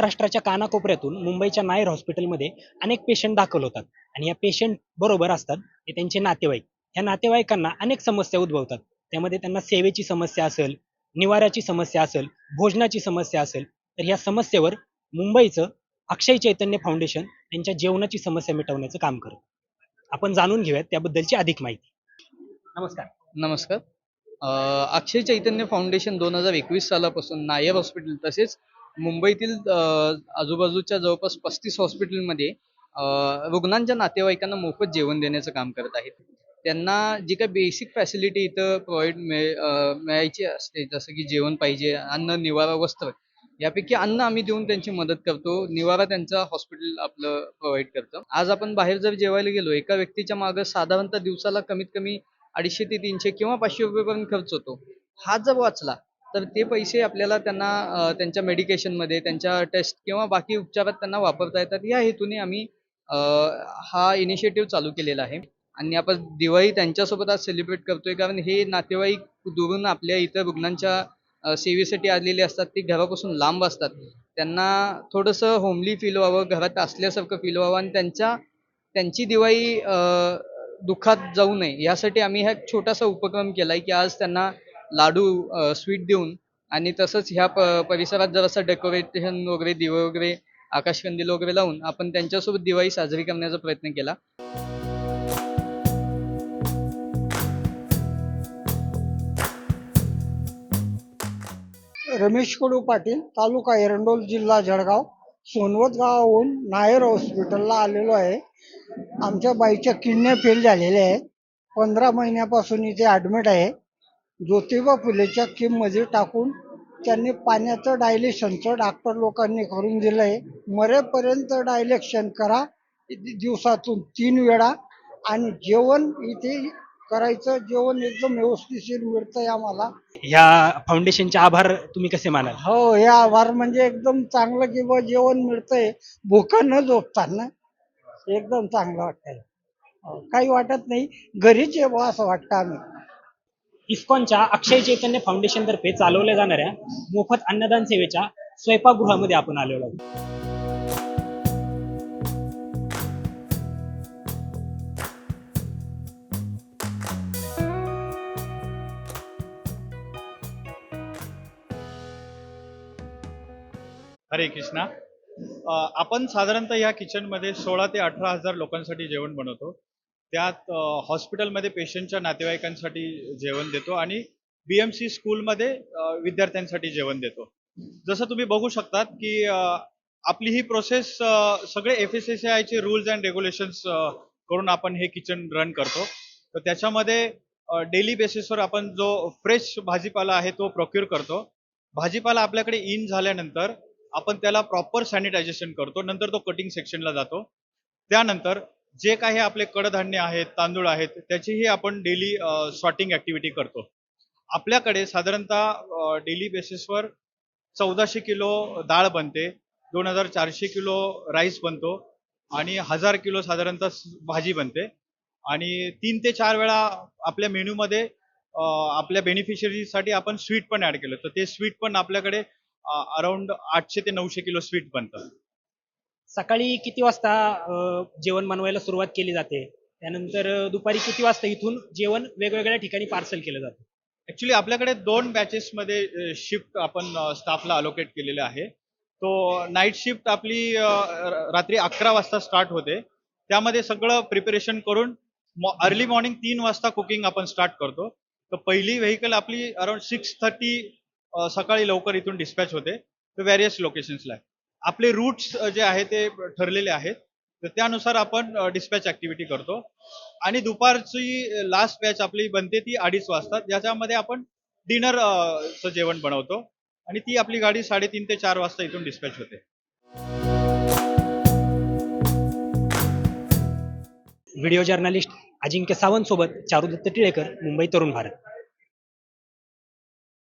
महाराष्ट्राच्या कानाकोपऱ्यातून मुंबईच्या नायर हॉस्पिटलमध्ये अनेक पेशंट दाखल होतात. आणि या पेशंट बरोबर असतात ते त्यांचे नातेवाईक. या नातेवाईकांना अनेक समस्या उद्भवतात. त्यामध्ये त्यांना सेवेची समस्या असेल निवाऱ्याची समस्या असेल भोजनाची समस्या असेल तर या समस्येवर मुंबईचं अक्षय चैतन्य फाउंडेशन त्यांच्या जेवणाची समस्या मिटवण्याचं काम करत. आपण जाणून घेऊयात त्याबद्दलची अधिक माहिती. नमस्कार. नमस्कार. अक्षय चैतन्य फाउंडेशन दोन हजार एकवीस सालापासून नायर हॉस्पिटल तसेच मुंबईतील आजूबाजूच्या जवळपास पस्तीस हॉस्पिटलमध्ये रुग्णांच्या नातेवाईकांना मोफत जेवण देण्याचं काम करत आहेत. त्यांना जी काही बेसिक फॅसिलिटी इथं प्रोव्हाइड मिळायची असते जसं की जेवण पाहिजे अन्न निवारा वस्त्र यापैकी अन्न आम्ही देऊन त्यांची मदत करतो. निवारा त्यांचा हॉस्पिटल आपलं प्रोव्हाइड करतं. आज आपण बाहेर जर जेवायला गेलो एका व्यक्तीच्या मागं साधारणतः दिवसाला कमीत कमी अडीचशे ते तीनशे किंवा पाचशे रुपयेपर्यंत खर्च होतो. हा जर वाचला तर ते पैसे आपल्याला त्यांना त्यांच्या मेडिकेशनमध्ये त्यांच्या टेस्ट किंवा बाकी उपचारात त्यांना वापरता येतात. या हेतूने आम्ही हा इनिशिएटिव्ह चालू केलेला आहे. आणि आपण दिवाळी त्यांच्यासोबत आज सेलिब्रेट करतोय कारण हे नातेवाईक दुरून आपल्या इतर रुग्णांच्या सेवेसाठी आलेले असतात. ते घरापासून लांब असतात. त्यांना थोडंसं होमली फील व्हावं घरात असल्यासारखं फील व्हावं आणि त्यांच्या त्यांची दिवाळी दुःखात जाऊ नये. यासाठी आम्ही हा छोटासा उपक्रम केला आहे की आज त्यांना लाडू स्वीट देऊन आणि तसंच ह्या प परिसरात जरासं डेकोरेशन वगैरे दिवे वगैरे आकाशकंदील वगैरे लावून आपण त्यांच्यासोबत दिवाळी साजरी करण्याचा प्रयत्न केला. रमेश कडू पाटील तालुका एरंडोल जिल्हा जळगाव. सोनवत गावाहून नायर हॉस्पिटलला आलेलो आहे. आमच्या बाईच्या किडन्या फेल झालेल्या आहेत. पंधरा महिन्यापासून इथे ॲडमिट आहे. ज्योतिबा फुलेच्या किममध्ये टाकून त्यांनी पाण्याचं डायलेशनचं डॉक्टर लोकांनी करून दिलं आहे मरेपर्यंत डायलेक्शन करा दिवसातून तीन वेळा. आणि जेवण इथे करायचं जेवण एकदम व्यवस्थिशीर मिळतंय आम्हाला. ह्या फाउंडेशनचे आभार तुम्ही कसे मानाल? हो हे आभार म्हणजे एकदम चांगलं की बुवा जेवण मिळतंय. भुका न झोपताना एकदम चांगलं वाटतंय. हो, काही वाटत नाही. घरीच बुवा असं वाटतं आम्ही. इस्कॉनच्या अक्षय चैतन्य फाउंडेशन तर्फे चालवल्या जाणाऱ्या मोफत अन्नदान सेवेच्या स्वयंपाकगृहामध्ये आपण आलेलो आहोत. हरे कृष्णा. आपण साधारणतः या किचनमध्ये सोळा ते अठरा हजार लोकांसाठी जेवण बनवतो. त्यात हॉस्पिटलमध्ये पेशंटच्या नातेवाईकांसाठी जेवण देतो आणि बीएमसी स्कूलमध्ये विद्यार्थ्यांसाठी जेवण देतो. जसं तुम्ही बघू शकतात की आपली ही प्रोसेस सगळे एफ एस एस आयचे रूल्स अँड रेग्युलेशन्स करून आपण हे किचन रन करतो. तर त्याच्यामध्ये डेली बेसिसवर आपण जो फ्रेश भाजीपाला आहे तो प्रोक्युअर करतो. भाजीपाला आपल्याकडे इन झाल्यानंतर आपण त्याला प्रॉपर सॅनिटायझेशन करतो. नंतर तो कटिंग सेक्शनला जातो. त्यानंतर जे काही आपले कडधान्य आहेत तांदूळ आहेत त्याचीही आपण डेली सॉर्टिंग ऍक्टिव्हिटी करतो. आपल्याकडे साधारणतः डेली बेसिसवर चौदाशे किलो डाळ बनते दोन हजार चारशे किलो राईस बनतो आणि हजार किलो साधारणतः भाजी बनते. आणि तीन ते चार वेळा आपल्या मेन्यूमध्ये आपल्या बेनिफिशरीसाठी आपण स्वीट पण ऍड केलं. तर ते स्वीट पण आपल्याकडे अराउंड आठशे ते नऊशे किलो स्वीट बनतं. सकाळी किती वाजता जेवण बनवायला सुरुवात केली जाते? त्यानंतर दुपारी किती वाजता इथून जेवण वेगवेगळ्या ठिकाणी पार्सल केलं जातं? ऍक्च्युली आपल्याकडे दोन बॅचेसमध्ये शिफ्ट आपण स्टाफला अलोकेट केलेले आहे. तो नाईट शिफ्ट आपली रात्री अकरा वाजता स्टार्ट होते. त्यामध्ये सगळं प्रिपरेशन करून अर्ली मॉर्निंग तीन वाजता कुकिंग आपण स्टार्ट करतो. तर पहिली व्हेकल आपली अराउंड सिक्स थर्टी सकाळी लवकर इथून डिस्पॅच होते. तर व्हॅरियस लोकेशन्सला आहे आपले रूट्स जे आहे ते ठरलेले आहेत. तर त्यानुसार आपण डिस्पॅच ऍक्टिव्हिटी करतो. आणि दुपारची लास्ट बॅच आपली बनते ती अडीच वाजता. ज्याच्यामध्ये आपण डिनर जेवण बनवतो. आणि ती आपली गाडी साडेतीन ते चार वाजता इथून डिस्पॅच होते. व्हिडिओ जर्नलिस्ट अजिंक्य सावंत सोबत चारुदत्त टिळेकर मुंबई तरुण भारत.